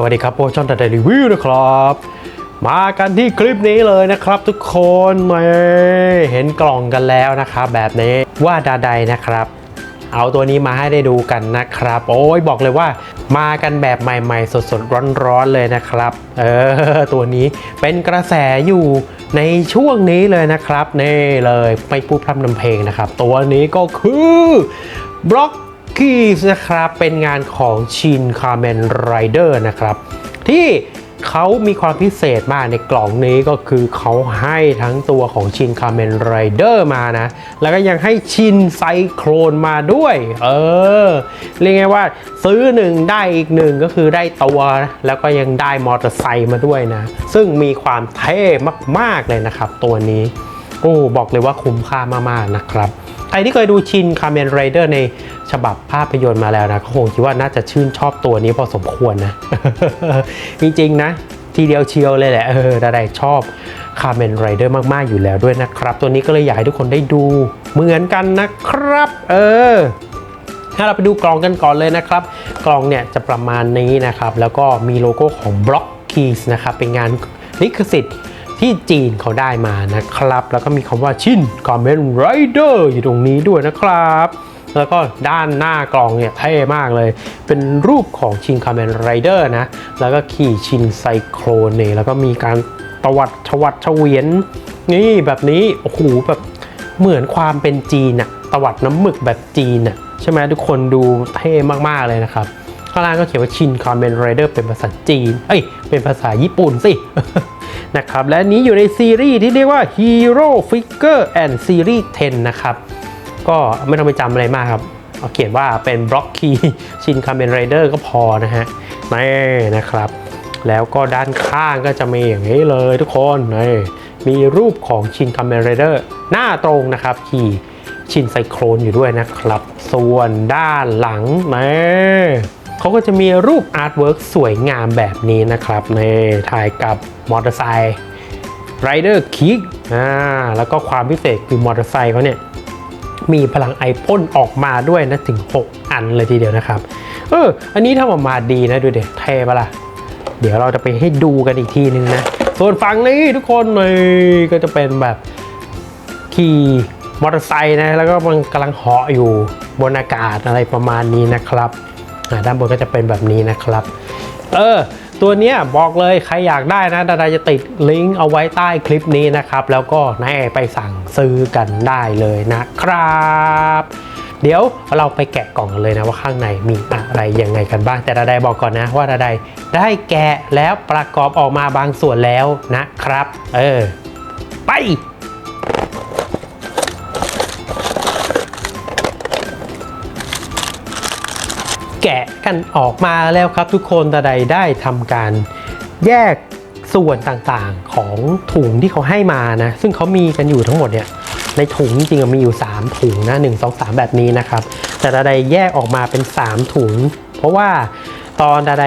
สวัสดีครับโปรช่องตัดรีวิวนะครับ มากันที่คลิปนี้เลยนะครับทุกคนมาเห็นกล่องกันแล้วนะครับ แบบนี้ว่าดาใดนะครับ เอาตัวนี้มาให้ได้ดูกันนะครับ โอ้ยบอกเลยว่า มากันแบบใหม่ๆ สดๆร้อนๆเลยนะครับ เออตัวนี้เป็นกระแสอยู่ในช่วงนี้เลยนะครับนี่เลยไม่พูดพร่ำนำเพลงนะครับ ตัวนี้ก็คือบล็อก คีสนะครับเป็นงานของชินคาร์เมนไรเดอร์นะครับ ที่เขามีความพิเศษมากในกล่องนี้ก็คือเขาให้ทั้งตัวของชินคาร์เมนไรเดอร์มานะ แล้วก็ยังให้ชินไซโครนมาด้วย เออ เรียกไงว่าซื้อหนึ่งได้อีกหนึ่งก็คือได้ตัว แล้วก็ยังได้มอเตอร์ไซค์มาด้วยนะ ซึ่งมีความเท่มาก ๆ เลยนะครับ ตัวนี้ โอ้ บอกเลยว่าคุ้มค่ามาก ๆ นะครับ ใครที่เคยดูชินคา m เมนไรเดอร์ในฉบับภาพยนตร์มาแล้วนะก็คงคิดว่าน่าจะชื่นชอบตัวนี้พอสมควรนะ จริง ๆ นะ ทีเดียวเชียวเลยแหละ เออดาไดชอบคา m เมนไรเดอร์มาก ๆ อยู่แล้วด้วยนะครับ ตัวนี้ก็เลยอยากให้ทุกคนได้ดูเหมือนกันนะครับ เออถ้าเราไปดูกล่องกันก่อนเลยนะครับ กล่องเนี่ยจะประมาณนี้นะครับ แล้วก็มีโลโก้ของ Block Keys นะครับเป็นงานลิขสิทธิ์ ที่จีนเขาได้มานะครับ แล้วก็มีคำว่าชิน Kamen Rider อร์อยู่ตรงนี้ด้วยนะครับแล้วก็ด้านหน้ากล่องเนี่ยเท่มากเลย เป็นรูปของชินคา m เมนไรเดอร์นะ แล้วก็ขี่ชินไซโครนเนี่ยแล้วก็มีการตวัดชวัดเฉวียน นี่แบบนี้ โอ้โห แบบเหมือนความเป็นจีนอะตวัดน้ำหมึกแบบจีนอะใช่ไหมทุกคนดูเท่มาก ๆ เลยนะครับ ข้างล่างก็เขียนว่าชินคอมเมนไรเดอร์เป็นภาษาจีน เอ้ย เป็นภาษาญี่ปุ่นสิ นะครับ และนี้อยู่ในซีรีส์ที่เรียกว่า Hero Figure and Series 10 นะครับ ก็ไม่ต้องไปจำอะไรมากครับเอาเขียนว่าเป็นบล็อกคีชินคาเมนไรเดอร์ก็พอนะฮะนี่นะครับ แล้วก็ด้านข้างก็จะมีอย่างนี้เลยทุกคนนี่มีรูปของชินคาเมนไรเดอร์หน้าตรงนะครับขี่ชินไซโครนอยู่ด้วยนะครับ ส่วนด้านหลังนี่ เขาก็จะมีรูปอาร์ตเวิร์กสวยงามแบบนี้นะครับในถ่ายกับมอเตอร์ไซค์ไรเดอร์คิกอ่าแล้วก็ความพิเศษคือมอเตอร์ไซค์เขาเนี่ยมีพลังไอพ่นออกมาด้วยนะถึง 6 อันเลยทีเดียวนะครับ เออ อันนี้ทำออกมาดีนะดูเด็เท่ปะล่ะ เดี๋ยวเราจะไปให้ดูกันอีกทีนึงนะ ส่วนฝั่งนี้ทุกคนเลยก็จะเป็นแบบขี่มอเตอร์ไซค์นะ แล้วก็มันกำลังเหาะอยู่บนอากาศอะไรประมาณนี้นะครับ ด้านบนก็จะเป็นแบบนี้นะครับ เออ ตัวเนี้ยบอกเลยใครอยากได้นะดาดาจะติดลิงก์เอาไว้ใต้คลิปนี้นะครับ แล้วก็แน่ไปสั่งซื้อกันได้เลยนะครับเดี๋ยวเราไปแกะกล่องกันเลยนะว่าข้างในมีอะไรยังไงกันบ้าง แต่ดาไดบอกก่อนนะว่าดาไดได้แกะแล้วประกอบออกมาบางส่วนแล้วนะครับ เออ ไป กันออกมาแล้วครับ ทุกคนตาใดได้ทำการแยกส่วนต่างๆของถุงที่เขาให้มานะ ซึ่งเขามีกันอยู่ทั้งหมดเนี่ยในถุงจริงๆมีอยู่ 3 ถุงนะ 1 2 3 แบบนี้นะครับ แต่ตาใดแยกออกมาเป็น 3 ถุง เพราะว่าตอนตาใด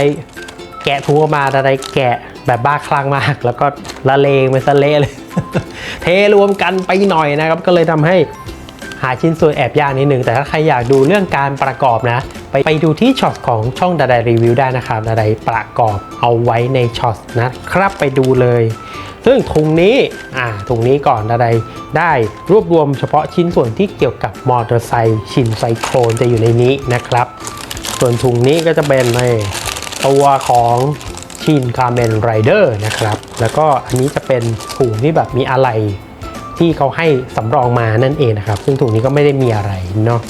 แกะถุงออกมาตาใดแกะแบบบ้าคลั่งมาก แล้วก็ละเลงไปซะเละเลย เทรวมกันไปหน่อยนะครับ ก็เลยทำให้ หาชิ้นส่วนแอบยากนิดนึง แต่ถ้าใครอยากดูเรื่องการประกอบนะ ไปไปดูที่ช็อตของช่องดาไดรีวิวได้นะครับดาไดประกอบเอาไว้ในช็อตนะครับไปดูเลย ซึ่งถุงนี้อ่าถุงนี้ก่อนดาไดได้รวบรวมเฉพาะชิ้นส่วนที่เกี่ยวกับมอเตอร์ไซค์ชินไซโครนจะอยู่ในนี้นะครับ ส่วนถุงนี้ก็จะเป็นในตัวของชินคา m เมนไรเดอร์นะครับ แล้วก็อันนี้จะเป็นถุงที่แบบมีอะไร ที่เขาให้สำรองมานั่นเองนะครับ ซึ่งถุงนี้ก็ไม่ได้มีอะไรเนาะ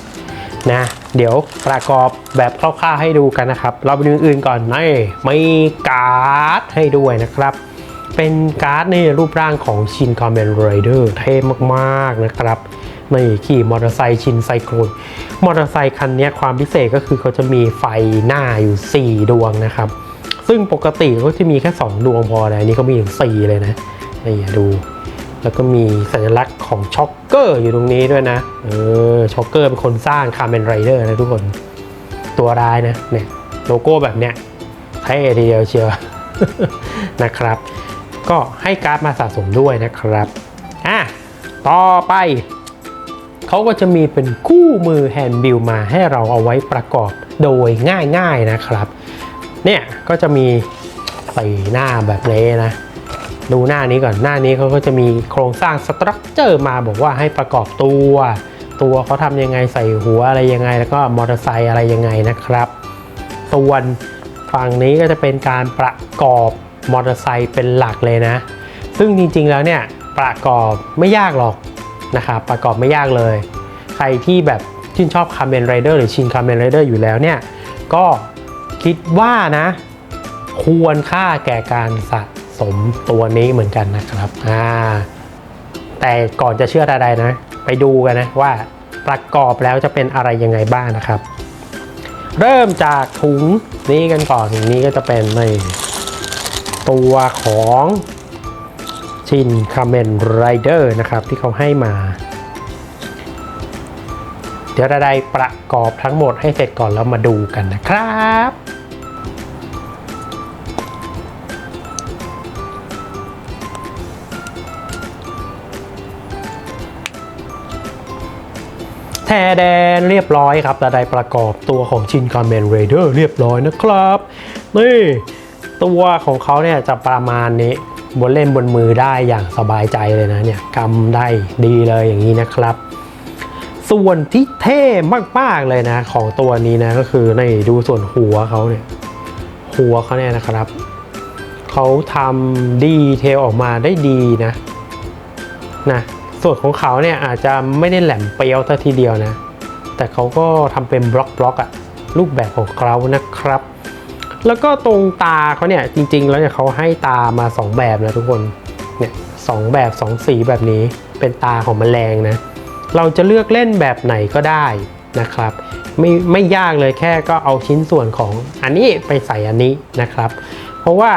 นะเดี๋ยวประกอบแบบคร่าวๆให้ดูกันนะครับ เราไปดูอื่นก่อนนี่มีการ์ดให้ด้วยนะครับ เป็นการ์ดในรูปร่างของชินคอมเมนไรเดอร์เท่มากๆนะครับนี่ขี่มอเตอร์ไซค์ชินไซโครนมอเตอร์ไซค์คันนี้ความพิเศษก็คือเขาจะมีไฟหน้าอยู่ 4 ดวงนะครับ ซึ่งปกติก็จะมีแค่ 2 ดวงพอนะอันนี้เขามีถึง4เลยนะนี่ดู แล้วก็มีสัญลักษณ์ของช็อกเกอร์อยู่ตรงนี้ด้วยนะ เออ ช็อกเกอร์เป็นคนสร้างคา m เมนไรเดอร์นะทุกคน ตัวร้ายนะ เนี่ย โลโก้แบบเนี้ยเท่ทีเดียวเชียวนะครับ ก็ให้การ์ดมาสะสมด้วยนะครับ อะ ต่อไป เขาก็จะมีเป็นคู่มือแฮนด์บิลมาให้เราเอาไว้ประกอบโดยง่ายๆนะครับ เนี่ย ก็จะมีใสีหน้าแบบนี้นะ ดูหน้านี้ก่อนหน้านี้เขาก็จะมีโครงสร้างสตรัคเจอร์มาบอกว่าให้ประกอบตัว ตัวเขาทำยังไงใส่หัวอะไรยังไง แล้วก็มอเตอร์ไซค์อะไรยังไงนะครับส่วนฝั่งนี้ก็จะเป็นการประกอบมอเตอร์ไซค์เป็นหลักเลยนะ ซึ่งจริงๆแล้วเนี่ยประกอบไม่ยากหรอกนะครับประกอบไม่ยากเลย ใครที่แบบชื่นชอบคา m เมนไรเดอร์หรือชินคา m เมนไรเดอร์อยู่แล้วเนี่ยก็คิดว่านะ ควรค่าแก่การสะ สมตัวนี้เหมือนกันนะครับอ่าแต่ก่อนจะเชื่อใดๆนะ ไปดูกันนะว่าประกอบแล้วจะเป็นอะไรยังไงบ้างนะครับ เริ่มจากถุงนี้กันก่อนถุงนี้ก็จะเป็นในตัวของชินคา m เมนไรเดอร์นะครับที่เขาให้มา เดี๋ยวเราได้ประกอบทั้งหมดให้เสร็จก่อนแล้วมาดูกันนะครับ แทแดนเรียบร้อยครับเราได้ประกอบตัวของชินคา m เมนเรเดอร์เรียบร้อยนะครับนี่ตัวของเขาเนี่ยจะประมาณนี้บนเล่นบนมือได้อย่างสบายใจเลยนะเนี่ยกำได้ดีเลยอย่างนี้นะครับ ส่วนที่เท่มากๆเลยนะ ของตัวนี้นะก็คือในดูส่วนหัวเขาเนี่ยหัวเขาเนี่ยนะครับเขาทำดีเทลออกมาได้ดีนะนะ ส่วนของเขาเนี่ยอาจจะไม่ได้แหลมเปรี้ยวเท่าทีเดียวนะ แต่เขาก็ทำเป็นบล็อกบล็อกอะรูปแบบของเขานะครับ แล้วก็ตรงตาเขาเนี่ยจริง ๆ แล้วเนี่ยเขาให้ตามา 2 แบบนะทุกคนเนี่ยสองแบบ2สีแบบนี้เป็นตาของแมลงนะ เราจะเลือกเล่นแบบไหนก็ได้นะครับไม่ไม่ยากเลยแค่ก็เอาชิ้นส่วนของอันนี้ไปใส่อันนี้นะครับ เพราะว่า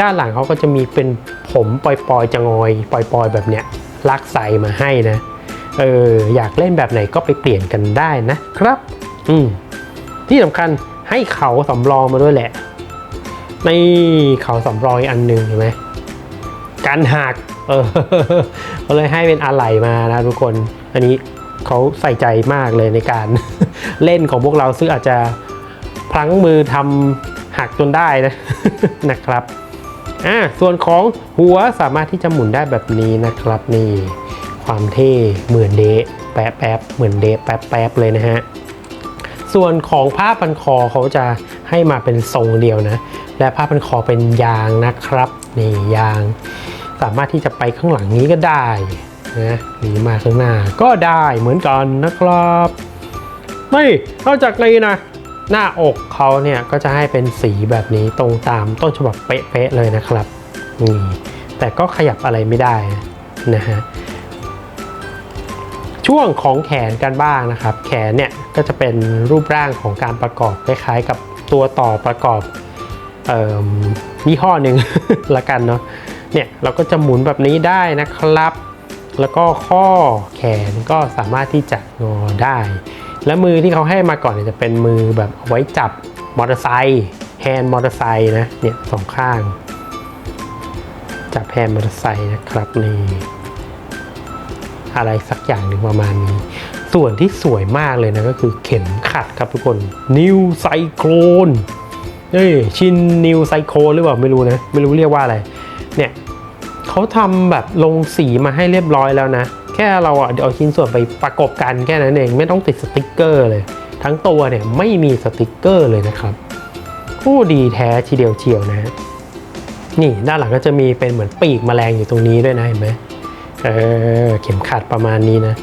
ด้านหลังเขาก็จะมีเป็นผมปล่อยๆจะงอยปล่อยๆแบบเนี้ย ลักใส่มาให้นะ เอออยากเล่นแบบไหนก็ไปเปลี่ยนกันได้นะครับ อืมที่สำคัญให้เขาสำรองมาด้วยแหละนี่เขาสำรองอีกอันหนึ่งเห็นไหมการหักเออเขาเลยให้เป็นอะไหล่มานะทุกคน อันนี้เขาใส่ใจมากเลยในการเล่นของพวกเราซึ่งอาจจะพลั้งมือทำหักจนได้นะนะครับ อ่าส่วนของหัวสามารถที่จะหมุนได้แบบนี้นะครับนี่ความเท่เหมือนเดะแป๊บแป๊บเหมือนเดะแป๊บแป๊บเลยนะฮะส่วนของผ้าพันคอเขาจะให้มาเป็นทรงเดียวนะ และผ้าพันคอเป็นยางนะครับนี่ยาง สามารถที่จะไปข้างหลังนี้ก็ได้นะหรือมาข้างหน้าก็ได้เหมือนกันนะครับไม่นอกจากนี้นะ หน้าอกเขาเนี่ยก็จะให้เป็นสีแบบนี้ตรงตามต้นฉบับเป๊ะๆเลยนะครับนี่แต่ก็ขยับอะไรไม่ได้นะฮะช่วงของแขนกันบ้างนะครับ แขนเนี่ยก็จะเป็นรูปร่างของการประกอบคล้ายๆกับตัวต่อประกอบเอ่อยี่ห้อหนึ่งละกันเนาะเนี่ยเราก็จะหมุนแบบนี้ได้นะครับ แล้วก็ข้อแขนก็สามารถที่จะงอได้ และมือที่เขาให้มาก่อนเนี่ยจะเป็นมือแบบเอาไว้จับมอเตอร์ไซค์แฮนด์มอเตอร์ไซค์นะเนี่ยสองข้าง จับแฮนด์มอเตอร์ไซค์นะครับนี่อะไรสักอย่างหนึ่งประมาณนี้ ส่วนที่สวยมากเลยนะก็คือเข็มขัดครับทุกคน New Cyclone เฮ้ยชิน New Cyclone หรือเปล่าไม่รู้นะไม่รู้เรียกว่าอะไร เนี่ยเขาทำแบบลงสีมาให้เรียบร้อยแล้วนะ แค่เราอะเอาชิ้นส่วนไปประกบกันแค่นั้นเองไม่ต้องติดสติกเกอร์เลย ทั้งตัวเนี่ยไม่มีสติกเกอร์เลยนะครับผู้ดีแท้ทีเดียวเชียวนะฮะนี่ด้านหลังก็จะมีเป็นเหมือนปีกแมลงอยู่ตรงนี้ด้วยนะเห็นไหมเออเข็มขัดประมาณนี้นะ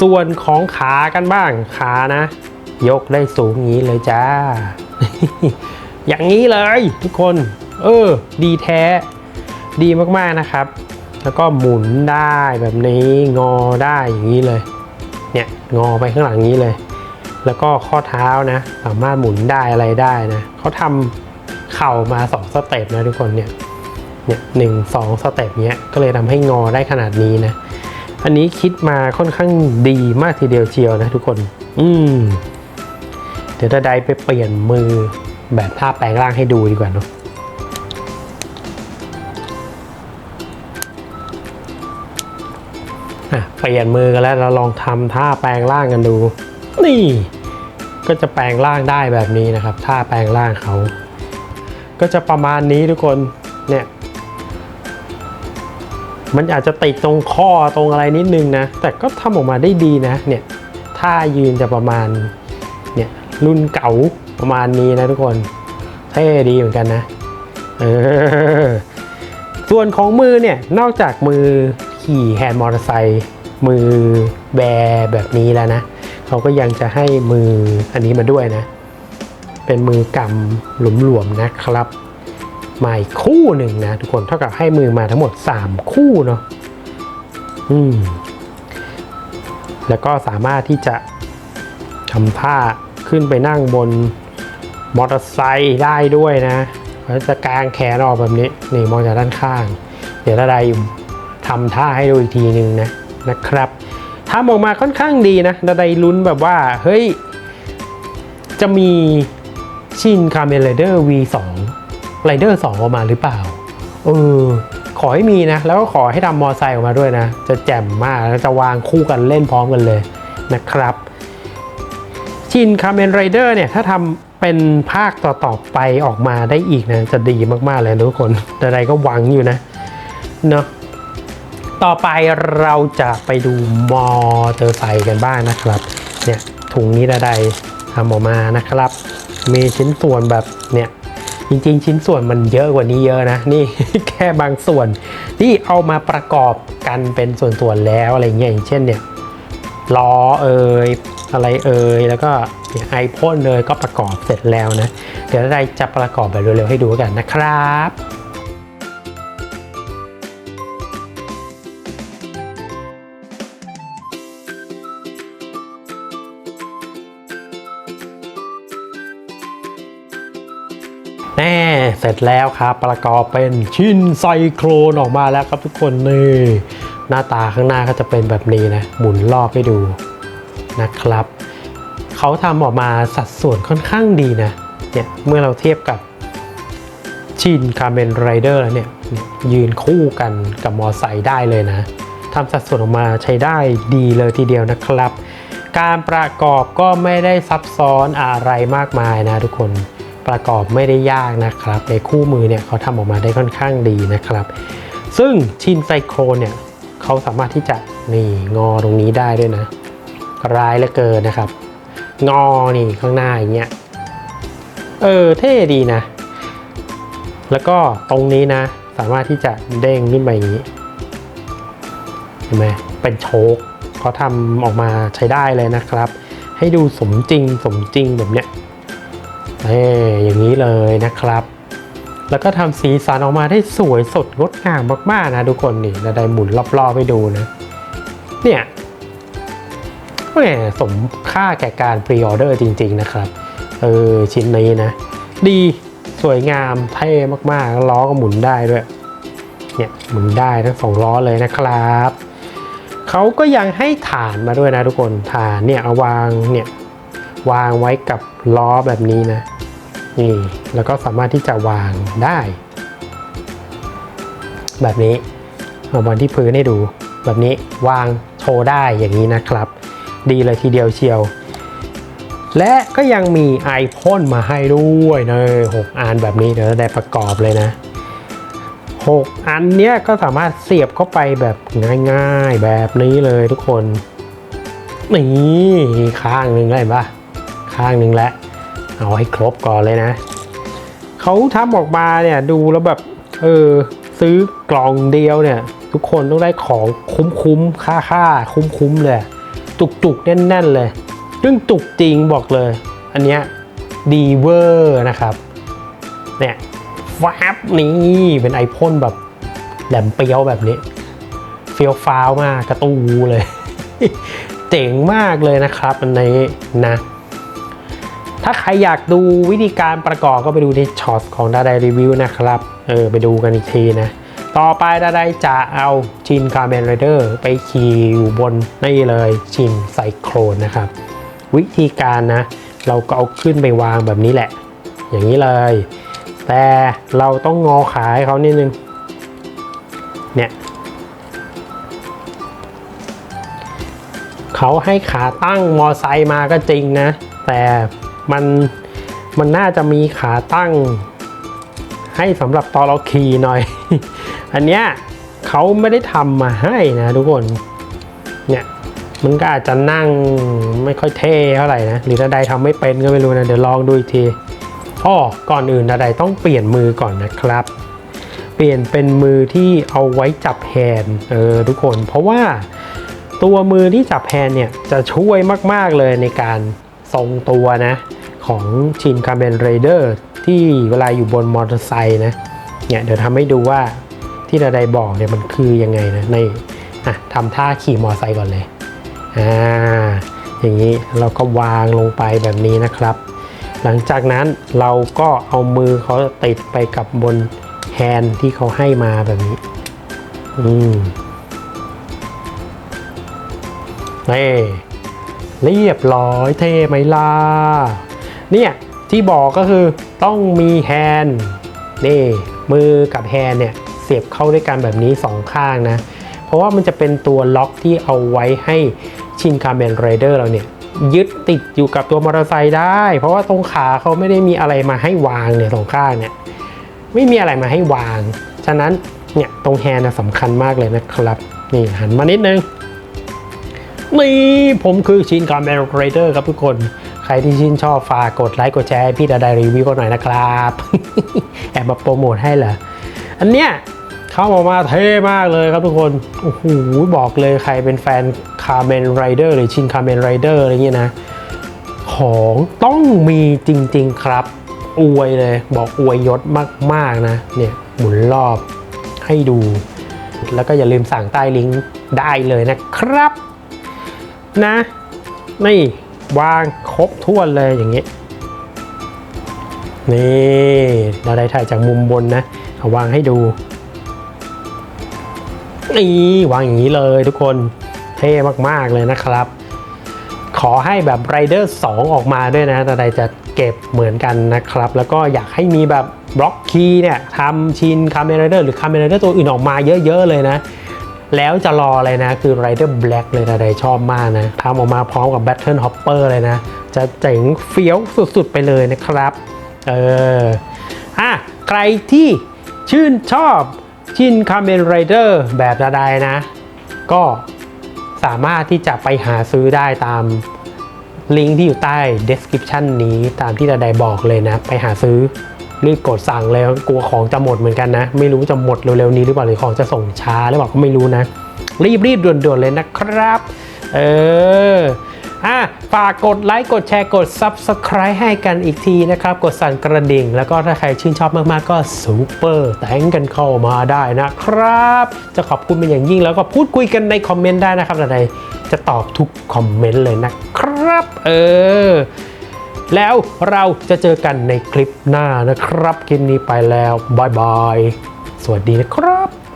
ส่วนของขากันบ้างขานะ ยกได้สูงอย่างนี้เลยจ้า อย่างนี้เลยทุกคน เออ ดีแท้ ดีมากๆนะครับ แล้วก็หมุนได้แบบนี้งอได้อย่างนี้เลย เนี่ยงอไปข้างหลังนี้เลย แล้วก็ข้อเท้านะ สามารถหมุนได้อะไรได้นะเขาทำเข่ามาสองสเต็ปนะทุกคนเนี่ยเนี่ยหนึ่งสองสเต็ปเนี้ยก็เลยทำให้งอได้ขนาดนี้นะ อันนี้คิดมาค่อนข้างดีมากทีเดียวเชียวนะทุกคน อืมเดี๋ยวจะได้ไปเปลี่ยนมือแบบท่าแปลงร่างให้ดูดีกว่าเนาะ อะเปลี่ยนมือกันแล้วเราลองทำท่าแปลงร่างกันดู นี่ ก็จะแปลงร่างได้แบบนี้นะครับ ท่าแปลงร่างเขา ก็จะประมาณนี้ทุกคนเนี่ยมันอาจจะติดตรงข้อตรงอะไรนิดนึงนะ แต่ก็ทำออกมาได้ดีนะเนี่ยท่ายืนจะประมาณเนี่ยรุ่นเก่าประมาณนี้นะทุกคนเท่ดีเหมือนกันนะเออส่วนของมือเนี่ยนอกจากมือ ขี่แฮนด์มอเตอร์ไซค์มือแบแบบนี้แล้วนะเขาก็ยังจะให้มืออันนี้มาด้วยนะ เป็นมือกำหลวมๆนะครับมาอีกคู่หนึ่งนะทุกคนเท่ากับให้มือมาทั้งหมด 3 คู่เนาะอืมแล้วก็สามารถที่จะทำท่าขึ้นไปนั่งบนมอเตอร์ไซค์ได้ด้วยนะแล้วจะกางแขนออกแบบนี้ นี่มองจากด้านข้าง เดี๋ยวถ้าใด ทำท่าให้ดูอีกทีหนึ่งนะนะครับทำออกมาค่อนข้างดีนะดาไดลุ้นแบบว่า เฮ้ย จะมีชินคาเมนไรเดอร์ V2 ไรเดอร์2ออกมาหรือเปล่า เออ ขอให้มีนะ แล้วก็ขอให้ทำมอไซค์ออกมาด้วยนะ จะแจ่มมากแล้วจะวางคู่กันเล่นพร้อมกันเลยนะครับ ชินคาเมนไรเดอร์เนี่ย ถ้าทำเป็นภาคต่อๆไปออกมาได้อีกนะ จะดีมากๆเลยทุกคน แต่ใดก็หวังอยู่นะ เนาะ ต่อไปเราจะไปดูมอเตอร์ไซค์กันบ้างนะครับ เนี่ยถุงนี้ใดทำออกมานะครับ มีชิ้นส่วนแบบเนี่ยจริงๆ ชิ้นส่วนมันเยอะกว่านี้เยอะนะ นี่แค่บางส่วนที่เอามาประกอบกันเป็นส่วนๆแล้วอะไรเงี้ยอย่างเช่นเนี่ยล้อเอ่ยอะไรเอ่ยแล้วก็ไอพ่นเลยก็ประกอบเสร็จแล้วนะ เดี๋ยวเราจะประกอบแบบเร็วๆให้ดูกันนะครับ แน่เสร็จแล้วครับ ประกอบเป็นชิ้นไซโครนออกมาแล้วครับทุกคนนี่หน้าตาข้างหน้าก็จะเป็นแบบนี้นะ หมุนรอบให้ดูนะครับ เขาทำออกมาสัดส่วนค่อนข้างดีนะเนี่ยเมื่อเราเทียบกับชินคาร์เมนไรเดอร์แล้วเนี่ยเนี่ยยืนคู่กันกับมอไซค์ได้เลยนะทำสัดส่วนออกมาใช้ได้ดีเลยทีเดียวนะครับ การประกอบก็ไม่ได้ซับซ้อนอะไรมากมายนะทุกคน ประกอบไม่ได้ยากนะครับ ในคู่มือเนี่ยเขาทำออกมาได้ค่อนข้างดีนะครับ ซึ่งชินไซโครเนี่ยเขาสามารถที่จะนี่งอตรงนี้ได้ด้วยนะ ร้ายเหลือเกินนะครับ งอนี่ข้างหน้าอย่างเงี้ยเออเท่ดีนะ แล้วก็ตรงนี้นะสามารถที่จะเด้งขึ้นไปอย่างนี้เห็นไหมเป็นโชคเขาทำออกมาใช้ได้เลยนะครับ ให้ดูสมจริงสมจริงแบบเนี้ย เอ้อย่างนี้เลยนะครับ แล้วก็ทำสีสันออกมาได้สวยสดงดงามมากๆนะทุกคนนี่เราได้หมุนรอบๆให้ดูนะ เนี่ยแหมสมค่าแก่การพรีออเดอร์จริง ๆ นะครับเออชิ้นนี้นะ ดีสวยงามเท่มากๆล้วล้อก็หมุนได้ด้วย เนี่ยหมุนได้ทั้งสองล้อเลยนะครับ เขาก็ยังให้ฐานมาด้วยนะทุกคนฐานเนี่ยเอาวางเนี่ย วางไว้กับล้อแบบนี้นะนี่แล้วก็สามารถที่จะวางได้ แบบนี้เอาวางที่พื้นให้ดู แบบนี้วางโชว์ได้อย่างนี้นะครับ ดีเลยทีเดียวเชียว และก็ยังมีไอพ่นมาให้ด้วยเนะหกอันแบบนี้เดี๋ยวได้ประกอบเลยนะ 6 อันเนี้ยก็สามารถเสียบเข้าไปแบบง่ายๆแบบนี้เลยทุกคนนี่ข้างหนึ่งได้ปะ ข้างหนึ่งแล้วเอาให้ครบก่อนเลยนะ เขาทำออกมาเนี่ยดูแล้วแบบเออซื้อกล่องเดียวเนี่ย ทุกคนต้องได้ของคุ้มๆค่าค่าๆคุ้มๆเลย จุกๆแน่นๆเลยเรื่องจุกจริงบอกเลย อันเนี้ยดีเวอร์นะครับเนี่ยแฟบนี่เป็นไอพ่นแบบแหลมเปียวแบบนี้ เฟี้ยวฟ้าวมากกระตูเลย เจ๋งมากเลยนะครับอันนี้นะ ถ้าใครอยากดูวิธีการประกอบก็ไปดูในช็อตของดาไดรีวิวนะครับ เออไปดูกันอีกทีนะ ต่อไปดาไดจะเอาชินคาร์เมนไรเดอร์ไปขี่อยู่บนนี่เลยชินไซโครนนะครับ วิธีการนะ เราก็เอาขึ้นไปวางแบบนี้แหละ อย่างนี้เลย แต่เราต้องงอขาให้เขานิดนึง เนี่ยเขาให้ขาตั้งมอไซค์มาก็จริงนะ แต่ มันมันน่าจะมีขาตั้ง ให้สำหรับตอนเราขี่หน่อย อันเนี้ยเขาไม่ได้ทำมาให้นะทุกคนเนี่ยมันก็อาจจะนั่งไม่ค่อยเท่เท่าไหร่นะหรือถ้าใดทำไม่เป็นก็ไม่รู้นะเดี๋ยวลองดูอีกทีอ้อก่อนอื่นใดต้องเปลี่ยนมือก่อนนะครับ เปลี่ยนเป็นมือที่เอาไว้จับแฮนด์เออทุกคนเพราะว่าตัวมือที่จับแฮนด์เนี่ยจะช่วยมาก ๆเลยในการทรงตัวนะ ของชินคาเมนไรเดอร์ที่เวลาอยู่บนมอเตอร์ไซค์นะเนี่ยเดี๋ยวทำให้ดูว่าที่ดาไดบอกเนี่ยมันคือยังไงนะในอะทำท่าขี่มอเตอร์ไซค์ก่อนเลยอ่าอย่างนี้เราก็วางลงไปแบบนี้นะครับ หลังจากนั้นเราก็เอามือเขาติดไปกับบนแฮนที่เขาให้มาแบบนี้อืมนี่เรียบร้อยเท่ไหมล่ะ เนี่ยที่บอกก็คือต้องมีแฮนด์นี่มือกับแฮนด์เนี่ยเสียบเข้าด้วยกันแบบนี้สองข้างนะ เพราะว่ามันจะเป็นตัวล็อกที่เอาไว้ให้ชินคาเมนไรเดอร์เราเนี่ยยึดติดอยู่กับตัวมอเตอร์ไซค์ได้ เพราะว่าตรงขาเขาไม่ได้มีอะไรมาให้วางเนี่ยสองข้างเนี่ยไม่มีอะไรมาให้วาง ฉะนั้นเนี่ยตรงแฮนด์สำคัญมากเลยนะครับ นี่หันมานิดนึงนี่ผมคือชินคาเมนไรเดอร์ครับทุกคน ใครที่ชื่นชอบฝากกดไลค์กดแชร์ให้พี่ดาไดรีวิวก็หน่อยนะครับ แอบมาโปรโมทให้เหรอ อันเนี้ยเข้ามามาเท่มากเลยครับทุกคน โอ้โหบอกเลยใครเป็นแฟนคาร์เมนไรเดอร์หรือชินคาร์เมนไรเดอร์อะไรเงี้ยนะ ของต้องมีจริง ๆครับ อวยเลยบอกอวยยศมากๆนะ เนี่ยหมุนรอบให้ดู แล้วก็อย่าลืมสั่งใต้ลิงก์ได้เลยนะครับ นะ นี่ วางครบถ้วนเลยอย่างนี้ นี่เราได้ถ่ายจากมุมบนนะเอาวางให้ดูนี่วางอย่างนี้เลยทุกคนเท่มากๆเลยนะครับ ขอให้แบบไรเดอร์2ออกมาด้วยนะแต่ใดจะเก็บเหมือนกันนะครับ แล้วก็อยากให้มีแบบบล็อกคีย์เนี่ยทำชินคาเมนไรเดอร์หรือคาเมนไรเดอร์ตัวอื่นออกมาเยอะ ๆ เลยนะ แล้วจะรออะไรนะ คือ Rider Black เลยนะใดชอบมากนะทำออกมาพร้อมกับ Battle Hopper เลยนะ จะเจ๋งเฟี้ยวสุดๆ ไปเลยนะครับ เอออะใครที่ชื่นชอบชินคาเมนไรเดอร์แบบใดนะ ก็สามารถที่จะไปหาซื้อได้ตามลิงก์ที่อยู่ใต้ description นี้ตามที่ดาไดบอกเลยนะ ไปหาซื้อ รีบกดสั่งเลยกลัวของจะหมดเหมือนกันนะ ไม่รู้จะหมดเร็วๆนี้หรือเปล่าหรือของจะส่งช้าหรือเปล่าก็ไม่รู้นะ รีบรีบด่วนๆเลยนะครับ เอออะฝากกดไลค์กดแชร์กด Subscribe ให้กันอีกทีนะครับ กดสั่นกระดิ่ง แล้วก็ถ้าใครชื่นชอบมากๆ ก็ซูเปอร์แต่งกันเข้ามาได้นะครับ จะขอบคุณเป็นอย่างยิ่งแล้วก็พูดคุยกันในคอมเมนต์ได้นะครับแต่ใดจะตอบทุกคอมเมนต์เลยนะครับ เออ แล้วเราจะเจอกันในคลิปหน้านะครับ คลิปนี้ไปแล้วบายบาย สวัสดีนะครับ